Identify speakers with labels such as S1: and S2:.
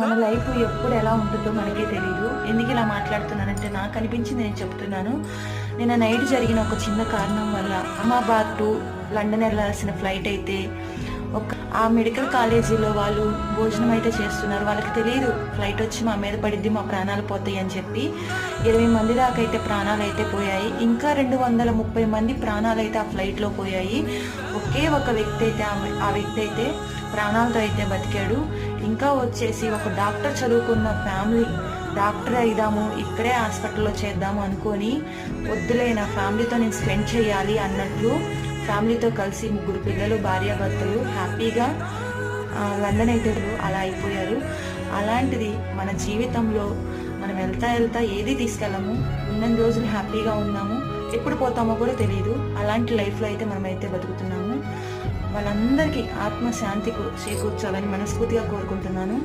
S1: మన లైఫ్ ఎప్పుడు ఎలా ఉంటుందో మనకే తెలియదు ఎందుకు ఇలా మాట్లాడుతున్నానంటే నాకు అనిపించింది నేను చెప్తున్నాను. నిన్న నైట్ జరిగిన ఒక చిన్న కారణం వల్ల అహ్మాబాద్ టు లండన్ వెళ్ళాల్సిన ఫ్లైట్ అయితే ఒక ఆ మెడికల్ కాలేజీలో వాళ్ళు భోజనం అయితే చేస్తున్నారు. వాళ్ళకి తెలియదు ఫ్లైట్ వచ్చి మా మీద పడిద్ది మా ప్రాణాలు పోతాయి అని చెప్పి ఇరవై మంది దాకా అయితే ప్రాణాలు అయితే పోయాయి. ఇంకా రెండు వందల ముప్పై మంది ప్రాణాలు అయితే ఆ ఫ్లైట్లో పోయాయి. ఒకే ఒక వ్యక్తి అయితే ఆ ఆ వ్యక్తి అయితే ప్రాణాలతో అయితే బతికాడు. ఇంకా వచ్చేసి ఒక డాక్టర్ చదువుకున్న ఫ్యామిలీ. డాక్టర్ అయిదాము ఇక్కడే హాస్పిటల్లో చేద్దాము అనుకొని వద్దులే నా ఫ్యామిలీతో నేను స్పెండ్ చేయాలి అన్నట్లు ఫ్యామిలీతో కలిసి ముగ్గురు పిల్లలు భార్యాభర్తలు హ్యాపీగా లండన్ అయితే అలా అయిపోయారు. అలాంటిది మన జీవితంలో మనం వెళ్తా వెళ్తా ఏది తీసుకెళ్ళము? ఉన్న రోజులు హ్యాపీగా ఉన్నాము? ఎప్పుడు పోతామో కూడా తెలియదు అలాంటి లైఫ్లో అయితే మనమైతే బతుకుతున్నాము. వాళ్ళందరికీ ఆత్మశాంతికు చేకూర్చాలని మనస్ఫూర్తిగా కోరుకుంటున్నాను.